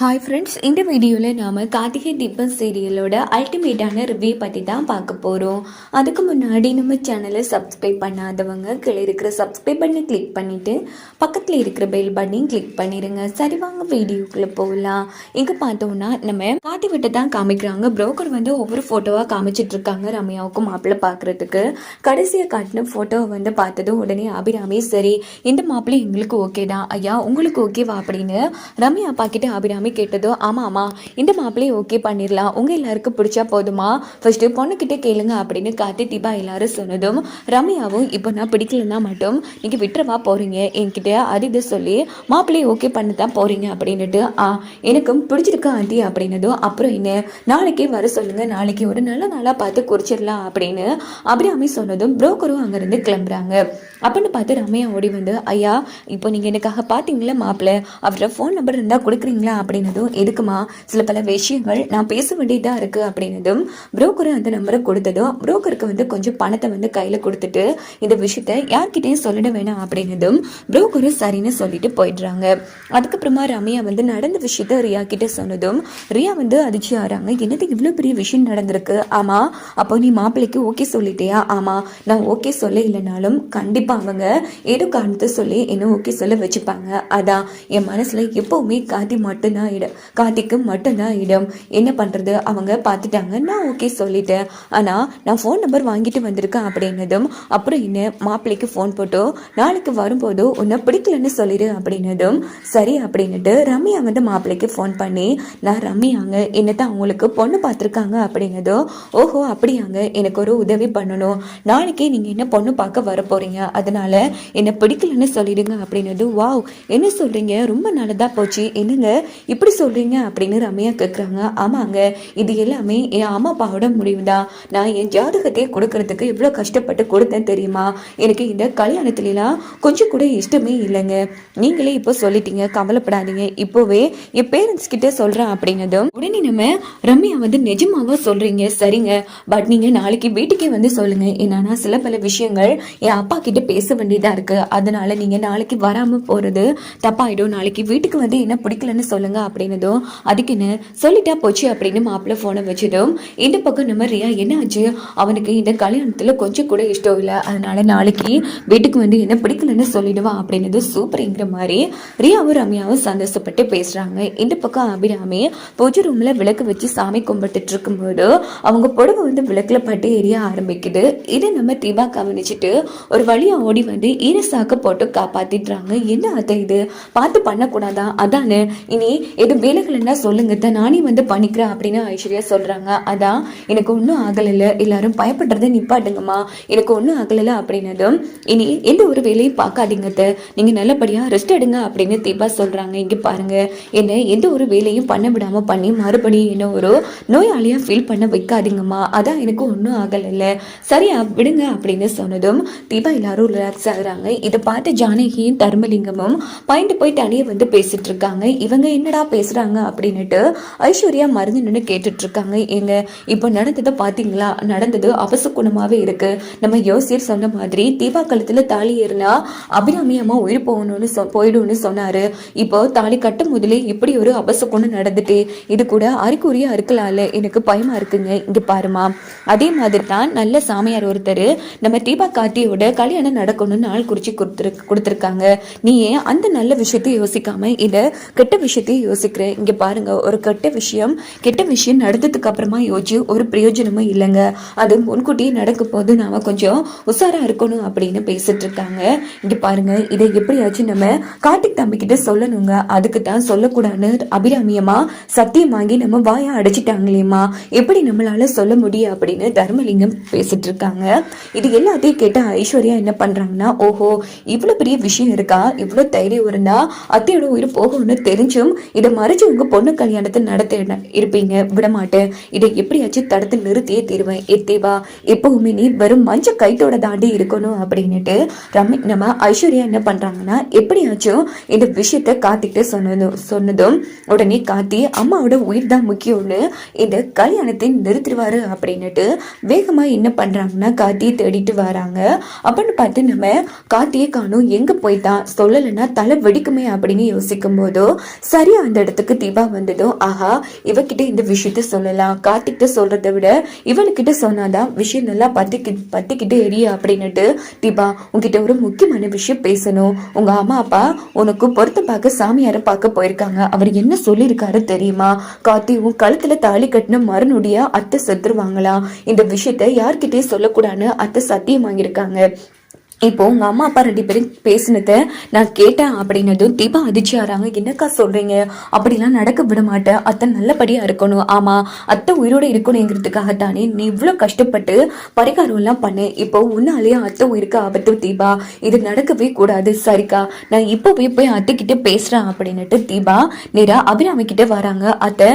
Hi friends இந்த வீடியோவில் நாம் கார்த்திகை தீபம் சீரியலோட அல்டிமேட்டான ரிவ்யூ பற்றி தான் பார்க்க போகிறோம் அதுக்கு முன்னாடி நம்ம சேனலை சப்ஸ்கிரைப் பண்ணாதவங்க கீழே இருக்கிற சப்ஸ்கிரைப் பண்ணி கிளிக் பண்ணிவிட்டு பக்கத்தில் இருக்கிற பெல் பட்டனையும் கிளிக் பண்ணிடுங்க சரி வாங்க வீடியோக்குள்ளே போகலாம் இங்கே பார்த்தோம்னா நம்ம காட்டி விட்டு தான் காமிக்கிறாங்க. புரோக்கர் வந்து ஒவ்வொரு ஃபோட்டோவாக காமிச்சிட்டு இருக்காங்க ரம்யாவுக்கும் மாப்பிள்ளை பார்க்குறதுக்கு. கடைசியாக காட்டின ஃபோட்டோவை வந்து பார்த்ததும் உடனே அபிராமி சரி இந்த மாப்பிள்ளை எங்களுக்கு ஓகே தான். ஐயா உங்களுக்கு ஓகேவா அப்படின்னு ரம்யா அப்பா கிட்ட அபிராமி கேட்டதோ ஆமாம் ஆமாம் இந்த மாப்பிள்ளையை ஓகே பண்ணிடலாம் உங்கள் எல்லாருக்கும் பிடிச்சா போதுமா? ஃபஸ்ட்டு பொண்ணுக்கிட்டே கேளுங்க அப்படின்னு கார்த்தி தீபா எல்லாரும் சொன்னதும் ரம்யாவும் இப்போ நான் பிடிக்கலன்னா மட்டும் நீங்கள் விட்டுறவா போகிறீங்க என்கிட்ட அது இதை சொல்லி மாப்பிள்ளையை ஓகே பண்ண தான் போகிறீங்க அப்படின்னுட்டு ஆ எனக்கும் பிடிச்சிருக்கு ஆண்டி அப்படின்னதும் அப்புறம் என்ன? நாளைக்கே வர சொல்லுங்க. நாளைக்கு ஒரு நல்ல நாளாக பார்த்து குறிச்சிடலாம் அப்படின்னு அபிராமி சொன்னதும் புரோக்கரும் அங்கேருந்து கிளம்புறாங்க. அப்படின்னு பார்த்து ரம்யா ஓடி வந்து ஐயா இப்போ நீங்கள் எனக்காக பார்த்தீங்களா மாப்பிள்ளை? அவரோட ஃபோன் நம்பர் இருந்தால் கொடுக்குறீங்களா? அப்படின்னு அப்படின்னதும் எதுக்குமா? சில பல விஷயங்கள் நான் பேச வேண்டியதாக இருக்குது அப்படின்னதும் புரோக்கரை அந்த நம்பரை கொடுத்ததும் புரோக்கருக்கு வந்து கொஞ்சம் பணத்தை வந்து கையில் கொடுத்துட்டு இந்த விஷயத்த யார்கிட்டயும் சொல்லிட வேணாம் அப்படின்னதும் புரோக்கரும் சரின்னு சொல்லிட்டு போயிடுறாங்க. அதுக்கப்புறமா ரம்யா வந்து நடந்த விஷயத்த ரியா கிட்ட சொன்னதும் ரியா வந்து அதிர்ச்சி ஆறாங்க என்னது இவ்வளோ பெரிய விஷயம் நடந்திருக்கு? ஆமாம் அப்போ நீ மாப்பிள்ளைக்கு ஓகே சொல்லிட்டியா? ஆமாம் நான் ஓகே சொல்ல இல்லைனாலும் கண்டிப்பாக அவங்க ஏதோ காரணத்தை சொல்லி என்ன ஓகே சொல்ல வச்சுப்பாங்க. அதான் என் மனசில் எப்போவுமே காதி மட்டும்தான் இடம். கார்த்திக்கு மட்டும்தான் இடம். என்ன பண்ணுறது அவங்க பார்த்துட்டாங்க. நான் ஓகே சொல்லிட்டேன். ஆனால் நான் ஃபோன் நம்பர் வாங்கிட்டு வந்திருக்கேன் அப்படின்னதும் அப்புறம் என்ன? மாப்பிள்ளைக்கு ஃபோன் போட்டோ நாளைக்கு வரும்போது உன்னை பிடிக்கலன்னு சொல்லிடு அப்படின்னதும் சரி அப்படின்னுட்டு ரம்யா வந்து மாப்பிள்ளைக்கு ஃபோன் பண்ணி நான் ரம்யாங்க. என்னத்தான் அவங்களுக்கு பொண்ணு பார்த்துருக்காங்க அப்படின்னதும் ஓஹோ அப்படியாங்க. எனக்கு ஒரு உதவி பண்ணணும். நாளைக்கே நீங்கள் என்ன பொண்ணு பார்க்க வர போகிறீங்க அதனால என்னை பிடிக்கலன்னு சொல்லிடுங்க அப்படின்னது வாவ். என்ன சொல்கிறீங்க ரொம்ப நல்லதா போச்சு. என்னங்க? இப்படி சொல்கிறீங்க அப்படின்னு ரம்யா கேட்குறாங்க ஆமாங்க இது எல்லாமே என் அம்மா அப்பாவோட முடிவு தான் நான் என் ஜாதகத்தையே கொடுக்கறதுக்கு எவ்வளோ கஷ்டப்பட்டு கொடுத்தேன் தெரியுமா? எனக்கு இந்த கல்யாணத்துலலாம் கொஞ்சம் கூட இஷ்டமே இல்லைங்க. நீங்களே இப்போ சொல்லிட்டீங்க கவலைப்படாதீங்க. இப்போவே என் பேரண்ட்ஸ் கிட்டே சொல்கிறேன் அப்படிங்கிறதும் உடனே நம்ம ரம்யா வந்து நிஜமாவா சொல்கிறீங்க சரிங்க. பட் நீங்கள் நாளைக்கு வீட்டுக்கே வந்து சொல்லுங்க. என்னன்னா சில பல விஷயங்கள் என் அப்பா கிட்ட பேச வேண்டியதாக இருக்குது அதனால நீங்கள் நாளைக்கு வராமல் போகிறது தப்பாயிடும். நாளைக்கு வீட்டுக்கு வந்து என்ன பிடிக்கலன்னு சொல்லுங்க அப்படின்னதும் அதுக்குன்னு சொல்லிட்டா போச்சு அப்படின்னு மாப்பிள்ளை ஃபோனை வச்சதும் இந்த பக்கம் நம்ம ரியா என்ன ஆச்சு? அவனுக்கு இந்த கல்யாணத்தில் கொஞ்சம் கூட இஷ்டம் இல்லை. அதனால நாளைக்கு வீட்டுக்கு வந்து என்ன பிடிக்கலன்னு சொல்லிடுவான் அப்படின்னது சூப்பர்ங்கிற மாதிரி ரியாவும் ரம்யாவும் சந்தோஷப்பட்டு பேசுகிறாங்க இந்த பக்கம் அபிராமி பூஜை ரூமில் விளக்கு வச்சு சாமி கும்பிட்டுட்டு இருக்கும்போது அவங்க புடவை வந்து விளக்கில் பட்டு எரிய ஆரம்பிக்குது. இதை நம்ம தீபா கவனிச்சுட்டு ஒரு வழியா ஓடி வந்து ஈரசாக்க போட்டு காப்பாத்திடுறாங்க. என்ன அத்தை இது? பார்த்து பண்ணக்கூடாதா? அதானே. இனி எது வேலைகள்னா சொல்லுங்க தான் நானே வந்து பண்ணிக்கிறேன் அப்படின்னு ஐஸ்வர்யா சொல்றாங்க. அதான் எனக்கு ஒன்றும் ஆகலைல்ல எல்லாரும் பயப்படுறதை நிப்பாட்டுங்கம்மா. எனக்கு ஒன்றும் ஆகலை அப்படின்னதும் இனி எந்த ஒரு வேலையும் பார்க்காதீங்க அத்தை. நீங்க நல்லபடியா ரெஸ்ட் எடுங்க அப்படின்னு தீபா சொல்றாங்க. இங்க பாருங்க என்ன எந்த ஒரு வேலையும் பண்ண விடாம பண்ணி மறுபடியும் என்ன ஒரு நோயாளியா ஃபீல் பண்ண வைக்காதீங்கம்மா. அதான் எனக்கு ஒன்றும் ஆகலைல்ல. சரியா விடுங்க அப்படின்னு சொன்னதும் தீபா எல்லாரும் ரிலாக்ஸ் ஆகுறாங்க இதை பார்த்து ஜானகியும் தர்மலிங்கமும் பயந்து போய் தனியே வந்து பேசிட்டு இருக்காங்க. இவங்க என்னடா பேசுறாங்க அப்படின்னுட்டு ஐஸ்வர்யா மருந்து நின்று கேட்டுட்டு இருக்காங்க ஏங்க இப்போ நடந்ததை பார்த்தீங்களா நடந்தது அபசகுணமாகவே இருக்கு. நம்ம யோசியர் சொன்ன மாதிரி தீபா கழுத்துல தாலி ஏறினா அபிராமி அம்மா உயிர் போகணும்னு சொ போயிடும்னு சொன்னாரு. இப்போ தாலி கட்டும் முதலே இப்படி ஒரு அபசகுணம் நடந்துட்டு. இது கூட அறிகுறியா இருக்கலாம்ல. எனக்கு பயமா இருக்குங்க. இங்கே பாருமா. அதே மாதிரி தான் நல்ல சாமியார் ஒருத்தர் நம்ம தீபா கார்த்தியோட கல்யாணம் நடக்கணும்னு நாள் குறிச்சு கொடுத்துரு கொடுத்துருக்காங்க. நீ ஏன் அந்த நல்ல விஷயத்தை யோசிக்காம இல்லை கெட்ட விஷயத்தையும் யோசிக்கிறேன். இங்கே பாருங்க ஒரு கெட்ட விஷயம் கெட்ட விஷயம் நடந்ததுக்கு அப்புறமா யோசிச்சு ஒரு பிரயோஜனமும் இல்லைங்க. அது முன்கூட்டியே நடக்கும் போது நாம கொஞ்சம் உஷாராக இருக்கணும் அப்படின்னு பேசிட்டு இருக்காங்க. இங்க பாருங்க இதை எப்படியாச்சும் நம்ம கார்த்திக் தம்பி கிட்ட சொல்லணுங்க. அதுக்கு தான் சொல்லக்கூடாதுன்னு அபிராமியமா சத்தியம் வாங்கி நம்ம வாயா அடைச்சிட்டாங்களேம்மா. எப்படி நம்மளால சொல்ல முடியும் அப்படின்னு தர்மலிங்கம் பேசிட்டு இருக்காங்க. இது எல்லாத்தையும் கேட்ட ஐஸ்வர்யா என்ன பண்றாங்கன்னா ஓஹோ இவ்வளவு பெரிய விஷயம் இருக்கா? இவ்வளவு தைரியம் இருந்தா அத்தையோட உயிர் போகும்னு தெரிஞ்சும் இதை மறைச்சு உங்க பொண்ணு கல்யாணத்தை நடத்த இருப்பீங்க. விட மாட்டேன் இதை எப்படியாச்சும் தடுத்து நிறுத்தியே தீருவேன். எத்தேவா எப்பவுமே நீ வெறும் மஞ்ச கைத்தோட தாண்டி இருக்கணும் அப்படின்னுட்டு ரமி நம்ம ஐஸ்வர்யா என்ன பண்றாங்கன்னா எப்படியாச்சும் இந்த விஷயத்த காத்திட்டு சொன்னதும் சொன்னதும் உடனே காத்தி அம்மாவோட உயிர் தான் முக்கியம்னு இந்த கல்யாணத்தை நிறுத்திடுவாரு அப்படின்னுட்டு வேகமா என்ன பண்றாங்கன்னா காத்தியை தேடிட்டு வராங்க. அப்படின்னு பார்த்து நம்ம காத்தியை காணும். எங்க போய்தான்? சொல்லலைன்னா தலை வெடிக்குமே அப்படின்னு யோசிக்கும் போதோ சரியா அந்த இடத்துக்கு தீபா வந்ததும் ஆஹா இவகிட்ட இந்த விஷயத்த சொல்லலாம். கார்த்திக்கிட்ட சொல்றதை விட இவனுக்கிட்ட சொன்னாதான் விஷயம் நல்லா பத்திக்கி பத்திக்கிட்டு எரிய அப்படின்னுட்டு தீபா உங்ககிட்ட ஒரு முக்கியமான விஷயம் பேசணும். உங்க அம்மா அப்பா உனக்கு பொருத்தம் பார்க்க சாமியாரை பார்க்க போயிருக்காங்க. அவர் என்ன சொல்லியிருக்காரு தெரியுமா? கார்த்தி உன் கழுத்துல தாலி கட்டின மறுநொடியா அத்தை செத்துருவாங்களா? இந்த விஷயத்த யார்கிட்டயும் சொல்லக்கூடாதுன்னு அத்தை சத்தியம் வாங்கியிருக்காங்க. இப்போ உங்க அம்மா அப்பா ரெண்டு பேரும் பேசினத நான் கேட்டேன் அப்படின்னதும் தீபா அதிர்ச்சி ஆறாங்க என்னக்கா சொல்றீங்க? அப்படிலாம் நடக்க விட மாட்டேன் அத்தை நல்லபடியா இருக்கணும். ஆமா அத்தை உயிரோட இருக்கணுங்கிறதுக்காக தானே நீ இவ்வளோ கஷ்டப்பட்டு பரிகாரம் எல்லாம் பண்ணு. இப்போ உன்னாலேயே அத்தை உயிருக்கு ஆபத்து தீபா. இது நடக்கவே கூடாது. சரிக்கா நான் இப்போ போய் அத்தை கிட்ட பேசுறேன் அப்படின்னுட்டு தீபா நேரா அபிராமி கிட்ட வராங்க. அத்தை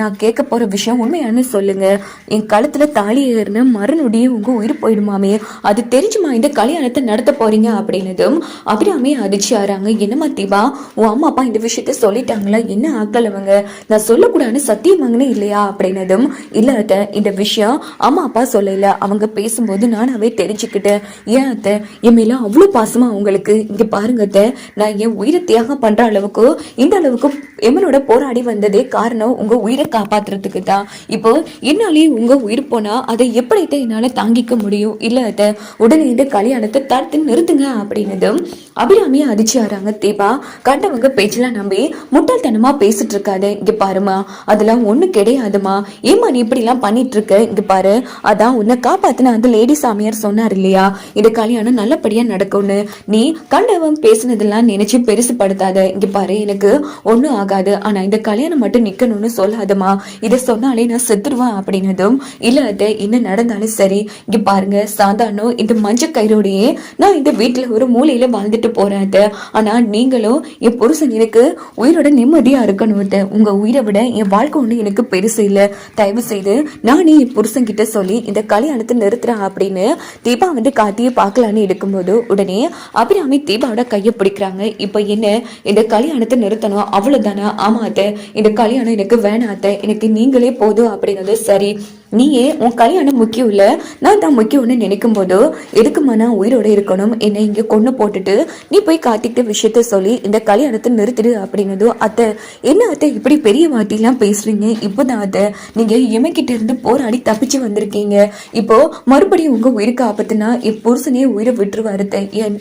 நான் கேட்க போற விஷயம் உண்மையானு சொல்லுங்க. என் கழுத்துல தாலி ஏறின மறுநொடியே உங்க உயிர் போயிடுமாமே. அது தெரிஞ்சுமா? இந்த கல்யாணத்தை நடத்த போறீங்க அப்படின்னதும் அபிராமி அதிர்ச்சி ஆறாங்க என்னம்மா தீபா? உன் அம்மா அப்பா இந்த விஷயத்த சொல்லிட்டாங்களா? என்ன ஆக்கல அவங்க? நான் சொல்லக்கூடாதுன்னு சத்தியம் வாங்கினே இல்லையா? அப்படின்னதும் இல்ல அத்தை இந்த விஷயம் அம்மா அப்பா சொல்லல. அவங்க பேசும்போது நானாவே தெரிஞ்சுக்கிட்டேன். ஏன் அத்தை? என் மேல அவ்வளவு பாசமா அவங்களுக்கு இங்க பாருங்க அத்தை. நான் என் உயிரை தியாகம் பண்ற அளவுக்கு இந்த அளவுக்கு எம்மனோட போராடி வந்ததே காரணம் உங்க உயிரை காப்பாத்துறதுக்கு தான். இப்போ என்னாலேயே உங்க உயிர் போனா அதை எப்படி என்னால தாங்கிக்க முடியும்? இல்ல அத்தை உடனே இந்த கல்யாணத்தை தடுத்து நிறுத்துங்க அப்படின்னதும் அபிராமி அதிர்ச்சி ஆறாங்க. தீபா கண்டவங்க பேச்செல்லாம் நம்பி முட்டாள்தனமா பேசிட்டு இருக்காது இங்க பாருமா அதெல்லாம் ஒண்ணு கிடையாதுமா. ஏமா நீ இப்படி எல்லாம் பண்ணிட்டு இருக்க இங்க பாரு அதான் உன்னை காப்பாத்தின அந்த லேடி சாமியார் சொன்னார் இல்லையா? இந்த கல்யாணம் நல்லபடியா நடக்கும்னு. நீ கண்டவன் பேசுனதெல்லாம் நினைச்சு பெருசுப்படுத்தாத. இங்க பாரு எனக்கு ஒண்ணும் ஆகாது. ஆனா இந்த கல்யாணம் மட்டும் நிக்கணும்னு சொல்லாதமா இதை சொன்னாலே நான் செத்துருவேன் அப்படின்னதும் இல்ல அது என்ன நடந்தாலும் சரி இங்க பாருங்க சாதாரணம் இந்த மஞ்சள் கயிறோடையே நான் இந்த வீட்டுல ஒரு மூலையில வாழ்ந்துட்டு போகிறேன் ஆனால் ஆனா நீங்களும் என் புருஷன் எனக்கு உயிரோட நிம்மதியா இருக்கணும் உங்கள் உங்க உயிரை விட என் வாழ்க்கை ஒன்று எனக்கு பெருசு இல்ல. தயவு செய்து நானே என் புருஷன் கிட்ட சொல்லி இந்த கல்யாணத்தை நிறுத்துறேன் அப்படின்னு தீபா வந்து காத்தியை பார்க்கலான்னு எடுக்கும்போது உடனே அபிராமி தீபாவோட கையை பிடிக்கிறாங்க. இப்போ என்ன? இந்த கல்யாணத்தை நிறுத்தணும். அவ்வளோதானா ஆமா அத்தை. இந்த கல்யாணம் எனக்கு வேணாம் அத்தை. எனக்கு நீங்களே போதும் அப்படின்னது சரி. நீயே உன் கல்யாணம் முக்கியம் இல்லை நான் தான் முக்கியம்னு நினைக்கும் போது எதுக்குமா நான் உயிரோட இருக்கணும் என்னை இங்கே கொண்டு போட்டுட்டு நீ போய் காட்டிக்கிட்ட விஷயத்த சொல்லி இந்த கல்யாணத்தை நிறுத்திடு அப்படின்னதும் அத்தை என்ன அத்தை இப்படி பெரிய வார்த்தையெல்லாம் பேசுறீங்க இப்போதான் அத்தை நீங்கள் இமைக்கிட்ட இருந்து போராடி தப்பிச்சு வந்திருக்கீங்க இப்போ மறுபடியும் உங்க உயிருக்கு ஆபத்துனா என் புருஷனே உயிரை விட்டுருவாரு அத்தை. என்-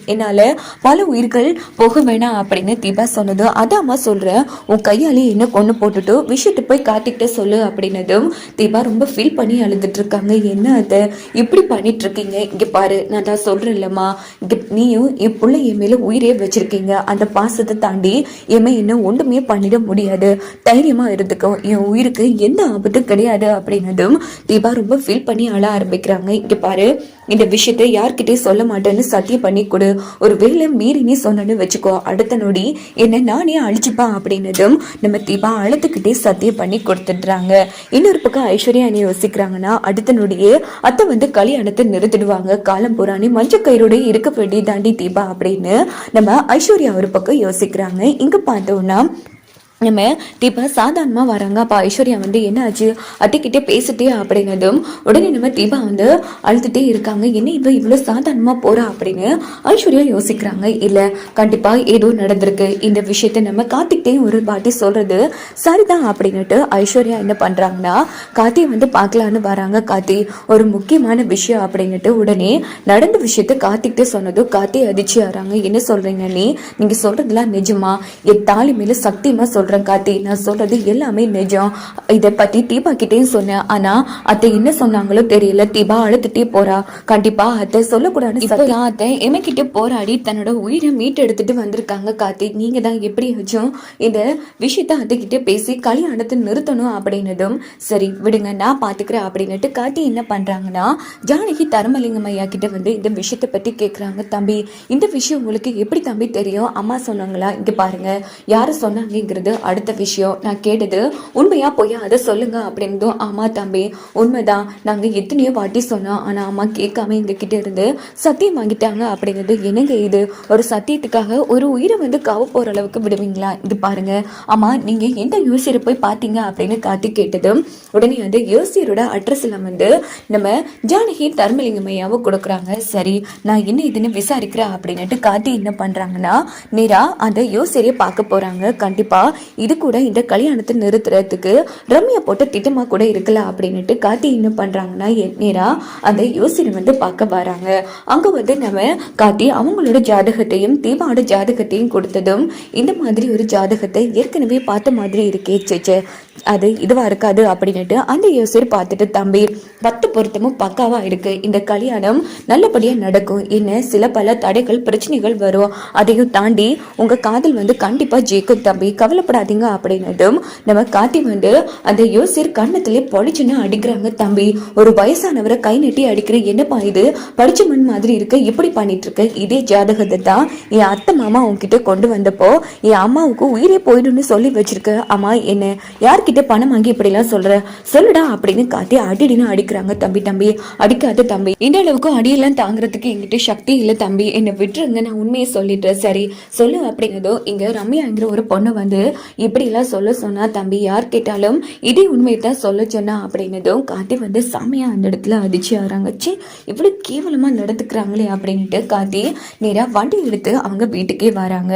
பல உயிர்கள் போக வேணாம் அப்படின்னு தீபா சொன்னது அதாம்மா சொல்கிறேன் உன் கையாலே என்ன கொண்டு போட்டுட்டு விஷயத்தை போய் காட்டிக்கிட்ட சொல்லு அப்படின்னதும் தீபா ரொம்ப ஃபீல் பண்ண அழுதுட்டு இருக்காங்க என்ன அதை? இப்படி பண்ணிட்டு இருக்கீங்க இங்க பாரு நான் தான் சொல்றேன் இங்கே நீயும் என் பிள்ளை என் மேல உயிரே வச்சிருக்கீங்க. அந்த பாசத்தை தாண்டி என் என்ன ஒன்றுமே பண்ணிட முடியாது. தைரியமா இருந்துக்கும் என் உயிருக்கு எந்த ஆபத்தும் கிடையாது அப்படின்னதும் தீபா ரொம்ப ஃபீல் பண்ணி அழ ஆரம்பிக்கிறாங்க. இங்கே பாரு இந்த விஷயத்தை யார்கிட்டயும் சொல்ல மாட்டேன்னு சத்தியம் பண்ணி கொடு. ஒரு வேலை மீறி நீ சொன்னு வச்சுக்கோ. அடுத்த நொடி என்ன நானே அழிச்சுப்பான் அப்படின்னதும் நம்ம தீபா அழுத்துக்கிட்டே சத்தியம் பண்ணி கொடுத்துடுறாங்க. இன்னொரு பக்கம் ஐஸ்வர்யா என்ன யோசிக்கிறாங்கன்னா அடுத்த நொடியே அத்தை வந்து கல்யாணத்தை நிறுத்திடுவாங்க. காலம் புராணி மஞ்சள் கயிறோட இருக்க வேண்டிய தாண்டி தீபா அப்படின்னு நம்ம ஐஸ்வர்யா ஒரு பக்கம் யோசிக்கிறாங்க. இங்க பார்த்தோம்னா நம்ம தீபா சாதாரணமாக வராங்க. அப்போ ஐஸ்வர்யா வந்து என்ன ஆச்சு அத்தைக்கிட்டே பேசிட்டே அப்படின்னதும் உடனே நம்ம தீபா வந்து அழுதுட்டே இருக்காங்க. என்ன இவ இவ்வளோ சாதாரணமாக போகிறா அப்படின்னு ஐஸ்வர்யா யோசிக்கிறாங்க. இல்லை கண்டிப்பாக ஏதோ நடந்திருக்கு. இந்த விஷயத்த நம்ம கார்த்திக்கிட்டே ஒரு பாட்டி சொல்கிறது சரிதான் அப்படின்னுட்டு ஐஸ்வர்யா என்ன பண்ணுறாங்கன்னா கார்த்தியை வந்து பார்க்கலான்னு வராங்க. கார்த்தி ஒரு முக்கியமான விஷயம் அப்படின்னுட்டு உடனே நடந்த விஷயத்த கார்த்திக்கிட்டே சொன்னதும் கார்த்தி அதிர்ச்சி ஆறாங்க என்ன சொல்கிறீங்க நீ? நீங்கள் சொல்கிறதுலாம் நிஜமா? என் தாலி மேல சொல்கிறேன் சொல்றேன் கார்த்தி நான் சொல்றது எல்லாமே நிஜம். இதை பத்தி தீபா கிட்டேயும் சொன்னேன். ஆனா அத்தை என்ன சொன்னாங்களோ தெரியல. தீபா அழுத்துட்டே போறா. கண்டிப்பா அத்தை சொல்லக்கூடாது இப்பதான் அத்தை எமக்கிட்ட போராடி தன்னோட உயிரை மீட்டு எடுத்துட்டு வந்திருக்காங்க கார்த்தி. நீங்க தான் எப்படி வச்சும் இந்த விஷயத்த அத்தை கிட்ட பேசி கல்யாணத்தை நிறுத்தணும் அப்படின்னதும் சரி விடுங்க நான் பாத்துக்கிறேன் அப்படின்னுட்டு கார்த்தி என்ன பண்றாங்கன்னா ஜானகி தர்மலிங்கம் ஐயா கிட்ட வந்து இந்த விஷயத்தை பத்தி கேக்குறாங்க தம்பி. இந்த விஷயம் உங்களுக்கு எப்படி தம்பி தெரியும்? அம்மா சொன்னாங்களா? இங்க பாருங்க. யாரு சொன்னாங்கங்கிறது அடுத்த விஷயம் நான் கேட்டது உண்மையா பொய்யா? அதை சொல்லுங்க அப்படின்னதும் ஆமா தம்பி உண்மைதான். நாங்க எத்தனையோ வாட்டி சொன்னோம் ஆனா அம்மா கேட்காம எங்க கிட்ட இருந்து சத்தியம் வாங்கிட்டாங்க அப்படிங்கிறது என்னங்க இது? ஒரு சத்தியத்துக்காக ஒரு உயிரை வந்து காவ போற அளவுக்கு விடுவீங்களா? இது பாருங்க அம்மா நீங்க எந்த யோசியரை போய் பார்த்தீங்க? அப்படின்னு காத்தி கேட்டதும் உடனே வந்து யோசியரோட அட்ரஸ்ல வந்து நம்ம ஜானகி தர்மலிங்கம் கொடுக்குறாங்க. சரி நான் என்ன இதுன்னு விசாரிக்கிறேன் அப்படின்னுட்டு காத்தி என்ன பண்றாங்கன்னா நேரா அந்த யோசியரை பார்க்க போறாங்க. கண்டிப்பா இது கூட இந்த கல்யாணத்தை நிறுத்துறதுக்கு ரம்யா போட்ட திட்டமா கூட இருக்கலாம் அப்படின்னுட்டு கார்த்தி என்ன பண்றாங்கன்னா நேராக அந்த யோசனை வந்து பார்க்க வராங்க. அங்க வந்து நம்ம கார்த்தி அவங்களோட ஜாதகத்தையும் தீபாவோட ஜாதகத்தையும் கொடுத்ததும் இந்த மாதிரி ஒரு ஜாதகத்தை ஏற்கனவே பார்த்த மாதிரி இருக்கே சேச்சே அது இதுவா இருக்காது அப்படின்னுட்டு அந்த யோசனை பார்த்துட்டு தம்பி பத்து பொருத்தமும் பக்காவா இருக்கு. இந்த கல்யாணம் நல்லபடியா நடக்கும். என்ன சில பல தடைகள் பிரச்சனைகள் வரும். அதையும் தாண்டி உங்க காதல் வந்து கண்டிப்பா ஜெயிக்கும் தம்பி. பயப்படாதீங்க அப்படின்னதும் நம்ம காட்டி வந்து அந்த யோசிர் கண்ணத்திலே பொழிச்சுன்னு அடிக்கிறாங்க தம்பி. ஒரு வயசானவரை கை நட்டி அடிக்கிற என்னப்பா இது? படிச்ச மண் மாதிரி இருக்க இப்படி பண்ணிட்டு இருக்க? இதே ஜாதகத்தை தான் என் அத்தை மாமா உன்கிட்ட கொண்டு வந்தப்போ என் அம்மாவுக்கு உயிரே போயிடும்னு சொல்லி வச்சிருக்க. அம்மா என்ன யார்கிட்ட பணம் வாங்கி இப்படிலாம் சொல்ற? சொல்லுடா அப்படின்னு காட்டி அடிடின்னு அடிக்கிறாங்க தம்பி தம்பி. அடிக்காத தம்பி. இந்த அளவுக்கு அடியெல்லாம் தாங்குறதுக்கு என்கிட்ட சக்தி இல்லை தம்பி. என்னை விட்டுருங்க நான் உண்மையை சொல்லிட்டு சரி சொல்லு அப்படிங்கிறதோ இங்க ரம்யாங்கிற ஒரு பொண்ணு வந்து இப்படி எல்லாம் சொல்ல சொன்னா தம்பி யார் கேட்டாலும் இதே உண்மையை தான் சொல்ல சொன்னா அப்படின்னதும் காட்டி வந்து செமையா அந்த இடத்துல அதிர்ச்சி ஆறாங்க ச்சீ கேவலமாக கேவலமா நடந்துக்கிறாங்களே அப்படின்ட்டு காட்டி நேரா வண்டி எடுத்து அவங்க வீட்டுக்கே வராங்க.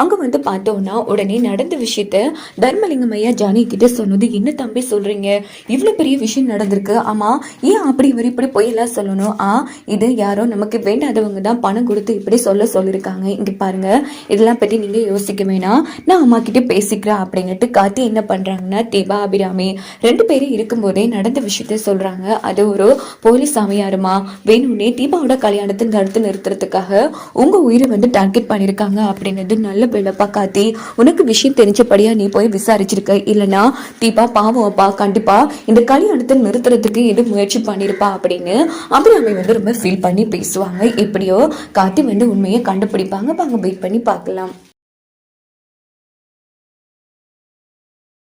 அங்கே வந்து பார்த்தோம்னா உடனே நடந்த விஷயத்த தர்மலிங்கம் ஐயா ஜானகி கிட்ட சொன்னது என்ன தம்பி சொல்றீங்க? இவ்வளோ பெரிய விஷயம் நடந்திருக்கு. ஆமா ஏன் அப்படி இவர் இப்படி பொய்யெல்லாம் சொல்லணும்? ஆ இது யாரோ நமக்கு வேண்டாதவங்க தான் பணம் கொடுத்து இப்படி சொல்ல சொல்லியிருக்காங்க. இங்க பாருங்க இதெல்லாம் பத்தி நீங்க யோசிக்க வேணாம். நான் அம்மா கிட்ட பேசிக்கிறேன் அப்படின்ட்டு காத்தி என்ன பண்ணுறாங்கன்னா தேவா அபிராமி ரெண்டு பேரும் இருக்கும்போதே நடந்த விஷயத்த சொல்கிறாங்க அது ஒரு போலீஸ் சாமியாருமா? வேணும்னே தீபாவோட கல்யாணத்தை தடுத்து நிறுத்துறதுக்காக உங்கள் உயிரை வந்து டார்கெட் பண்ணியிருக்காங்க அப்படின்னது நல்ல பிள்ளப்பா காத்தி உனக்கு விஷயம் தெரிஞ்சபடியாக நீ போய் விசாரிச்சிருக்க. இல்லைனா தீபா பாவம் அப்பா கண்டிப்பாக இந்த கல்யாணத்தை நிறுத்துறதுக்கு எது முயற்சி பண்ணியிருப்பா அப்படின்னு அபிராமி வந்து ரொம்ப ஃபீல் பண்ணி பேசுவாங்க. எப்படியோ காத்தி வந்து உண்மையை கண்டுபிடிப்பாங்க. வாங்க வெயிட் பண்ணி பார்க்கலாம்.